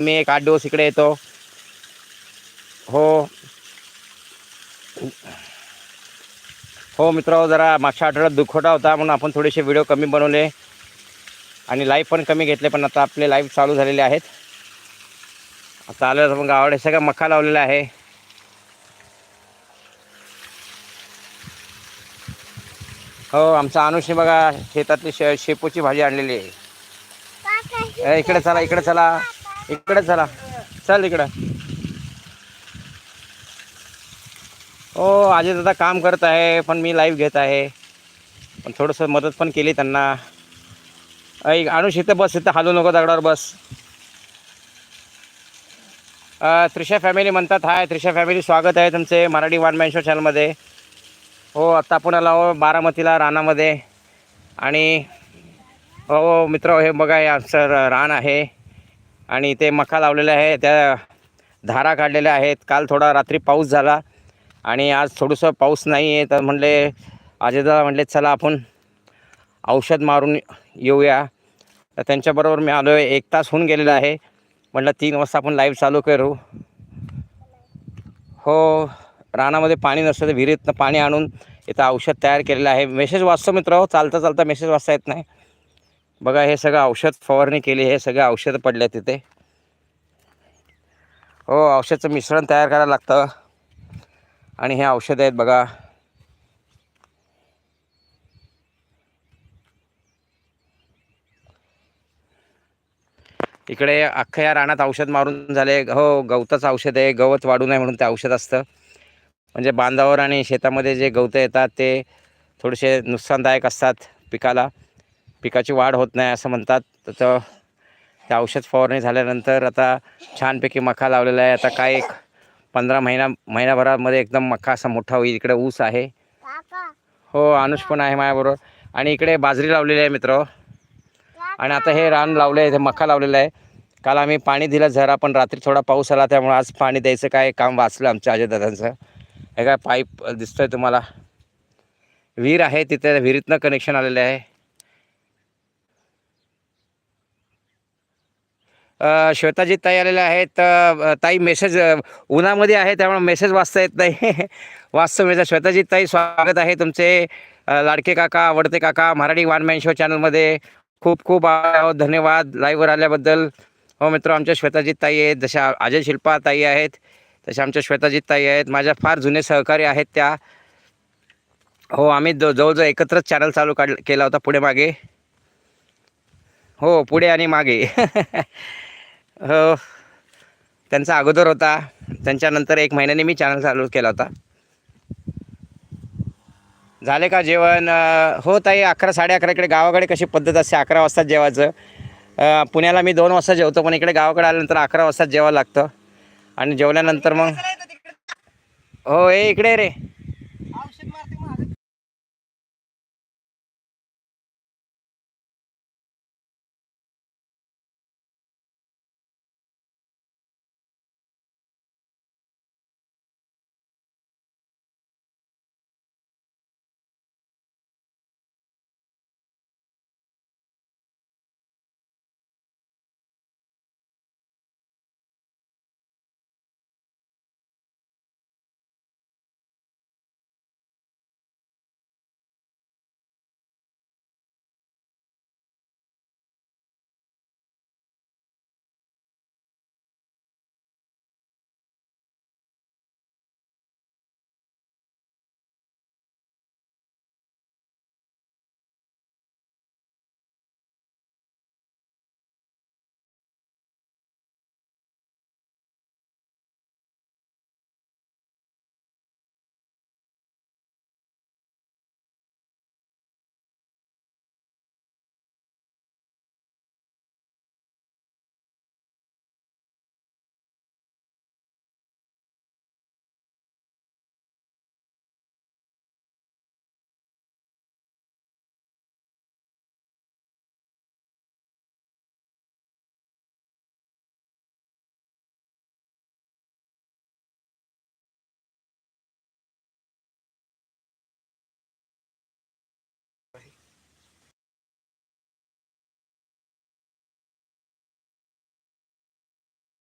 मी एक आठ दिवस इकडे येतो. हो. हो मित्र जरा मागच्या आठवड्यात दुखवटा होता म्हणून आपण थोडेसे व्हिडिओ कमी बनवले. आणि लाईव्ह पण कमी घेतले पण आता आपले लाईव्ह चालू झालेले आहेत. आता आलं तर मग गावाकडे सगळं मका लावलेला आहे. हो आमचा अनुषने बघा शेतातली शे शेपूची भाजी आणलेली आहे. इकडे चला इकडे चला. इकडे चला. चल इकडं. हो आजी दादा काम करत आहे पण मी लाईव्ह घेत आहे. पण थोडंसं मदत पण केली त्यांना. ऐक अनुष इथं बस इथं हलू नको दगडावर बस. त्रिशा फॅमिली म्हणतात हाय त्रिशा फॅमिली स्वागत आहे तुमचे मराठी वन मॅन शो चॅनलमध्ये हो आत्ता आपण आला हो बारामतीला रानामध्ये. आणि हो, हो मित्र हे बघा हे आमचं रान आहे. आणि ते मका लावलेले आहे. त्या धारा काढलेल्या आहेत. काल थोडा रात्री पाऊस झाला आणि आज थोडंसं पाऊस नाही आहे तर म्हणले अजयदादा म्हणले चला आपण औषध मारून येऊया. तर त्यांच्याबरोबर मी आलो आहे एक तास होऊन गेलेला आहे. म्हटलं तीन वाजता आपण लाईव्ह चालू करू. हो रानामध्ये पाणी नसतं तर विहिरीतनं पाणी आणून इथं औषध तयार केलेलं आहे. मेसेज वाचतो मित्र. हो चालता चालता मेसेज वाचता येत नाही. बघा हे सगळं औषध फवारणी केली हे सगळं औषधं पडले तिथे. हो औषधचं मिश्रण तयार करायला लागतं. आणि हे औषधं आहेत बघा. इकडे अख्ख्या या रानात औषध मारून झाले. हो गवताचं औषध आहे. गवत वाढू नये म्हणून ते औषध असतं. म्हणजे बांधावर आणि शेतामध्ये जे गवतं येतात ते थोडेसे नुकसानदायक असतात पिकाला. पिकाची वाढ होत नाही असं म्हणतात. तर तो- ते औषध फवारणी झाल्यानंतर आता छानपैकी मका लावलेला आहे. आता काय एक पंधरा महिना महिनाभरामध्ये एकदम मका असा मोठा होईल. इकडे ऊस आहे. हो अनुष पण आहे माझ्याबरोबर. आणि इकडे बाजरी लावलेली आहे मित्र. आणि आता हे रान लावलं आहे मका लावलेलं आहे. काल आम्ही पाणी दिलं जरा पण रात्री थोडा पाऊस आला त्यामुळे आज पाणी द्यायचं काय काम वाचलं आमच्या अजयदादांचं हे काय पाईप दिसतोय तुम्हाला? विहीर आहे तिथे विहिरीतनं कनेक्शन आलेलं आहे. श्वेताजी ताई आलेल्या आहेत. ताई मेसेज उन्हामध्ये आहे त्यामुळे मेसेज वाचता येत नाही. वाचतो मेसेज श्वेताजी ताई स्वागत आहे तुमचे. लाडके काका आवडते काका मराठी वन मॅन शो चॅनलमध्ये खूप खूप धन्यवाद लाईव्हवर आल्याबद्दल. हो मित्र आमच्या श्वेताजी ताई आहेत जशा अजय शिल्पा ताई आहेत तशा आमच्या श्वेताजी ताई आहेत. माझ्या फार जुने सहकारी आहेत त्या. हो आम्ही ज जवळजवळ एकत्रच चॅनल चालू काढ केला होता पुढे मागे. हो पुढे आणि मागे. हो. त्यांचा अगोदर होता. त्यांच्यानंतर एक महिन्याने मी चॅनल चालू केला होता. झाले का जेवण? हो ताई अकरा साडे अकरा इकडे गावाकडे कशी पद्धत असते? अकरा वाजता जेवायचं. पुण्याला मी दोन वाजता जेवतो पण इकडे गावाकडे आल्यानंतर अकरा वाजता जेवायला लागतं. आणि जेवल्यानंतर मग हो ए इकडे रे.